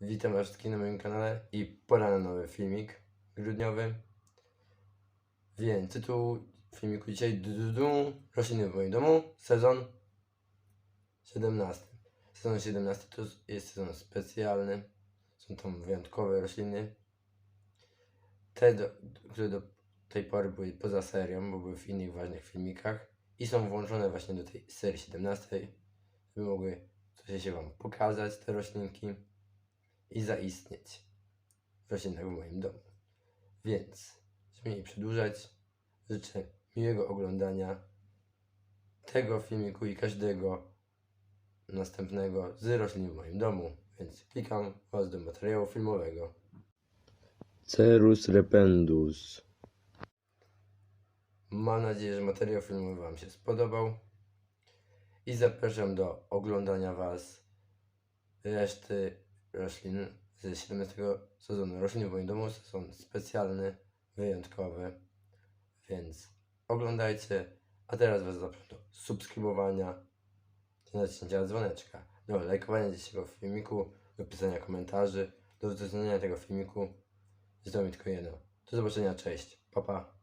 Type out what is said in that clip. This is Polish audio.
Witam wszystkich na moim kanale i pora na nowy filmik grudniowy. Więc tytuł filmiku dzisiaj du, du, du, Rośliny w moim domu, sezon 17. Sezon 17 to jest sezon specjalny. Są tam wyjątkowe rośliny. Te, do, które do tej pory były poza serią, bo były w innych ważnych filmikach i są włączone właśnie do tej serii 17, żeby mogły coś się Wam pokazać, te roślinki i zaistnieć w roślinach w moim domu. Więc, żeby nie przedłużać, życzę miłego oglądania tego filmiku i każdego następnego z roślin w moim domu. Więc klikam Was do materiału filmowego. Cerus rependus. Mam nadzieję, że materiał filmowy Wam się spodobał i zapraszam do oglądania Was reszty roślin ze 17 sezonu roślin w moim domu. Sezon specjalny, wyjątkowy, więc oglądajcie. A teraz Was zapraszam do subskrybowania, do naciśnięcia dzwoneczka, do lajkowania dzisiejszego filmiku, do pisania komentarzy, do udostępnienia tego filmiku. Zostało mi tylko jedno. Do zobaczenia, cześć, pa pa.